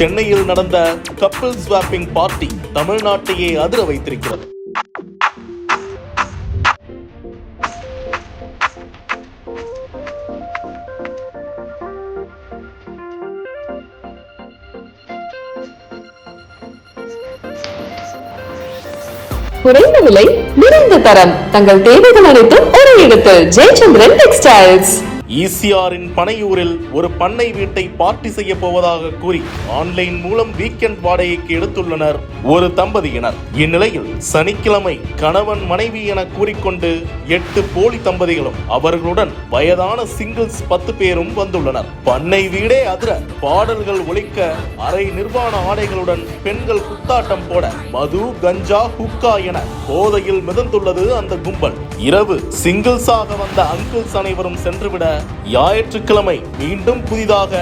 சென்னையில் நடந்த கப்பல் ஸ்வாப்பிங் பார்ட்டி தமிழ்நாட்டையே அதிர வைத்திருக்கிறது. குறைந்த விலை நிறைந்த தரம். தங்கள் தேவைகள் அனைத்தும் ஒரு இடத்தில். ஜெயச்சந்திரன் டெக்ஸ்டைல்ஸ் ஈசிஆரின் பனையூரில் ஒரு பண்ணை வீட்டை பார்ட்டி செய்ய போவதாக கூறி ஆன்லைன் மூலம் வீக்கெண்ட் வாடகைக்கு எடுத்துள்ளனர் ஒரு தம்பதியினர். இந்நிலையில் சனிக்கிழமை கணவன் மனைவி என கூறிக்கொண்டு எட்டு போலி தம்பதிகளும் அவர்களுடன் வயதான சிங்கிள்ஸ் பத்து பேரும் வந்துள்ளனர். பண்ணை வீடே அதிர பாடல்கள் ஒழிக்க அரை நிர்வாண ஆடைகளுடன் பெண்கள் குத்தாட்டம் போட மது கஞ்சா ஹுக்கா என போதையில் மிதந்துள்ளது அந்த கும்பல். இரவு சிங்கிள்ஸாக வந்த அங்கிள்ஸ் அனைவரும் சென்றுவிட ஞாயிற்றுக்கிழமை மீண்டும் புதிதாக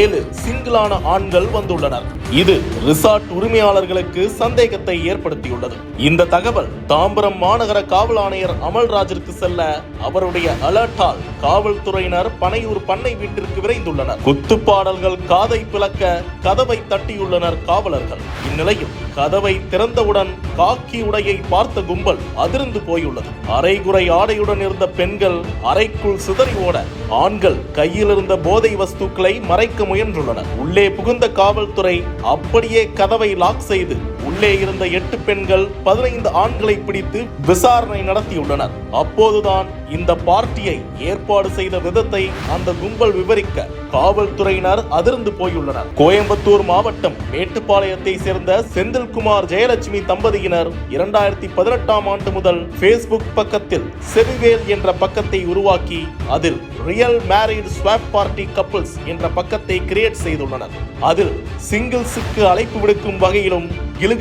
ஏழு சிங்கிளான ஆண்கள் வந்துள்ளனர். இது ரிசார்ட் உரிமையாளர்களுக்கு சந்தேகத்தை ஏற்படுத்தியுள்ளது. இந்த தகவல் தாம்பரம் மாநகர காவல் ஆணையர் அமல்ராஜிற்கு செல்ல அவருடைய அலர்ட்டால் காவல்துறையினர் பனையூர் பண்ணை வீட்டிற்கு விரைந்துள்ளனர். குத்துப்பாடல்கள் காதை பிளக்க கதவை தட்டியுள்ளனர் காவலர்கள். இந்நிலையில் கதவை திறந்தவுடன் காக்கி உடையை பார்த்த கும்பல் அதிர்ந்து போயுள்ளது. அரைகுறை ஆடையுடன் இருந்த பெண்கள் அறைக்குள் சிதறி ஓட ஆண்கள் கையில் இருந்த போதை வஸ்துக்களை மறைக்க முயன்றுள்ளனர். உள்ளே புகுந்த காவல்துறை அப்படியே கதவை லாக் செய்து உள்ளே இருந்த எட்டு பெண்கள் பதினைந்து ஆண்களை பிடித்து விசாரணை நடத்தியுள்ளனர். அப்போதுதான் இந்த பார்ட்டியை ஏற்பாடு செய்த விதத்தை அந்த கும்பல் விவரிக்க காவல்துறையினர் அதிர்ந்து போயுள்ளனர். கோயம்புத்தூர் மாவட்டம் மேட்டுப்பாளையத்தை சேர்ந்த செந்தில்குமார் ஜெயலட்சுமி தம்பதியினர் இரண்டாயிரத்தி பதினெட்டாம் ஆண்டு முதல் பேஸ்புக் பக்கத்தில் செவிவேல் என்ற பக்கத்தை உருவாக்கி அதில் real married swap party couples என்ற பக்கத்தை கிரியேட் செய்துள்ளனர். அதில் சிங்கிள்ஸுக்கு அழைப்பு விடுக்கும் வகையிலும்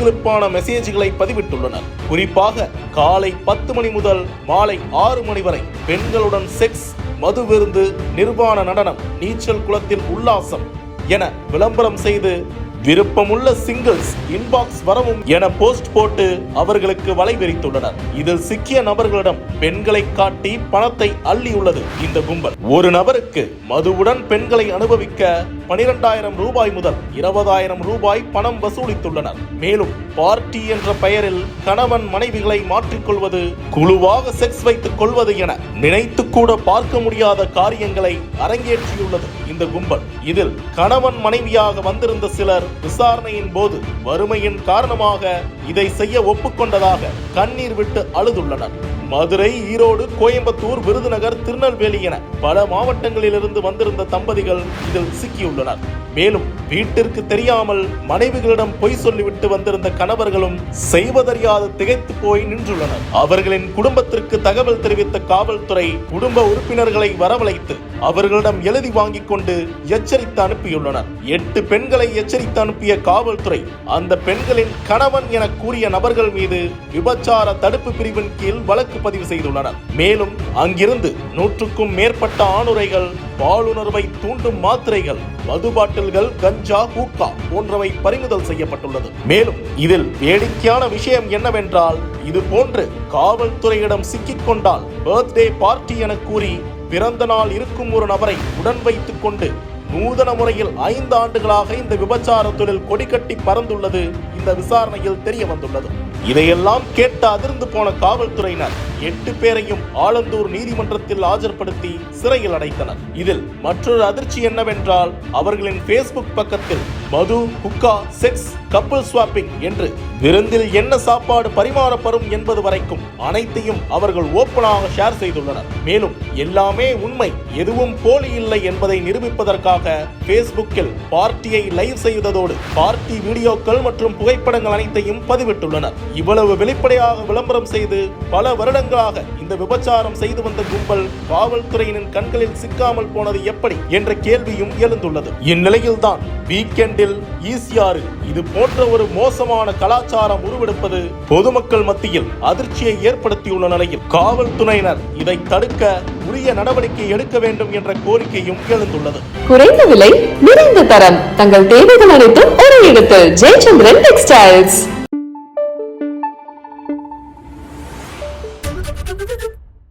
கிலுகிலுப்பான மெசேஜ்களை பதிவிட்டுள்ளனர். குறிப்பாக காலை பத்து மணி முதல் மாலை ஆறு மணி வரை பெண்களுடன் செக்ஸ் மது விருந்து நிர்வாண நடனம் நீச்சல் குளத்தில் உல்லாசம் என விளம்பரம் செய்து விருப்பமுள்ள சிங்கிள்ஸ் இன்பாக்ஸ் வரவும் என போஸ்ட் போட்டு அவர்களுக்கு வலை விரித்துள்ளனர் இதில் சிக்கிய நபர்களிடம் பெண்களை காட்டி பணத்தை அள்ளியுள்ளது இந்த கும்பல். ஒரு நபருக்கு மதுவுடன் பெண்களை அனுபவிக்க பனிரெண்டாயிரம் ரூபாய் முதல் இருபதாயிரம் ரூபாய் பணம் வசூலித்துள்ளனர். மேலும் பார்ட்டி என்ற பெயரில் கணவன் மனைவிகளை மாற்றிக்கொள்வது குழுவாக செக்ஸ் வைத்துக் கொள்வது என நினைத்து கூட பார்க்க முடியாத காரியங்களை அரங்கேற்றியுள்ளது இந்த கும்பல். இதில் கணவன் மனைவியாக வந்திருந்த சிலர் விசாரணையின் போது வறுமையின் காரணமாக இதை செய்ய ஒப்புக்கொண்டதாக கண்ணீர் விட்டு அழுதுள்ளனர். மதுரை ஈரோடு கோயம்புத்தூர் விருதுநகர் திருநெல்வேலி என பல மாவட்டங்களிலிருந்து வந்திருந்த தம்பதிகள் இதில் சிக்கியுள்ளனர். மேலும் வீட்டிற்கு தெரியாமல் மனைவிகளிடம் பொய் சொல்லிவிட்டு வந்திருந்த கணவர்களும் செய்வதறியாது திகைத்து போய் நின்றுள்ளனர். அவர்களின் குடும்பத்திற்கு தகவல் தெரிவித்த காவல்துறை குடும்ப உறுப்பினர்களை வரவழைத்து அவர்களிடம் எழுதி வாங்கிக் கொண்டு எச்சரித்து அனுப்பியுள்ளனர். எட்டு பெண்களை எச்சரித்து அனுப்பிய காவல்துறை அந்த பெண்களின் கணவன் என கூறிய நபர்கள் மீது விபச்சார தடுப்பு பிரிவின் கீழ் வழக்கு பதிவு செய்துள்ளனர். மேலும் அங்கிருந்து நூற்றுக்கும் மேற்பட்ட ஆணுரைகள் பாலுணர்வை தூண்டும் மாத்திரைகள் மது பாட்டில்கள் கஞ்சா ஹூக்கா போன்றவை பறிமுதல் செய்யப்பட்டுள்ளது. மேலும் இதில் வேடிக்கையான விஷயம் என்னவென்றால் இது போன்று காவல்துறையிடம் சிக்கிக் கொண்டால் பர்த்டே பார்ட்டி என கூறி பிறந்த நாள் இருக்கும் ஒரு நபரை உடன் வைத்துக் கொண்டு நூதன முறையில் ஐந்து ஆண்டுகளாக இந்த விபச்சார தொழில் கொடிக்கட்டி பறந்துள்ளது இந்த விசாரணையில் தெரிய வந்துள்ளது. இதையெல்லாம் கேட்டு அதிர்ந்து போன காவல்துறையினர் எட்டு பேரையும் ஆலந்தூர் நீதிமன்றத்தில் ஆஜர்படுத்தி சிறையில் அடைத்தனர். இதில் மற்றொரு அதிர்ச்சி என்னவென்றால் அவர்களின் பேஸ்புக் பக்கத்தில் மது குக்கா செக்ஸ் கப்பல் ஸ்வாப்பிங் என்று விருந்தில் என்ன சாப்பாடு பரிமாறப்படும் என்பது வரைக்கும் அனைத்தையும் அவர்கள் ஓப்பனாக ஷேர் செய்துள்ளனர். மேலும் எல்லாமே உண்மை. எதுவும் போலி இல்லை என்பதை நிரூபிப்பதற்காக ஃபேஸ்புக்கில் பார்ட்டியை லைவ் செய்ததோடு பார்ட்டி வீடியோக்கள் மற்றும் புகைப்படங்கள் அனைத்தையும் பதிவிட்டுள்ளனர். இவ்வளவு வெளிப்படையாக விளம்பரம் செய்து பல வருடங்களாக இந்த விபச்சாரம் செய்து வந்த கும்பல் காவல்துறையினின் கண்களில் சிக்காமல் போனது எப்படி என்ற கேள்வியும் எழுந்துள்ளது. இந்நிலையில்தான் வீக்கெண்டில் ஈசிஆரில் இது போன்ற ஒரு மோசமான கலாச்சாரம் உருவெடுப்பது பொதுமக்கள் மத்தியில் அதிர்ச்சியை ஏற்படுத்தியுள்ள நிலையில் காவல்துறையினர் இதை தடுக்க உரிய நடவடிக்கை எடுக்க வேண்டும் என்ற கோரிக்கையும் எழுந்துள்ளது. குறைந்த விலை நிறைந்த தரம் தங்கள் தேவைகள் அனைத்தும் ஒரு இடத்தில். ஜெயச்சந்திரன் டெக்ஸ்டைல்ஸ்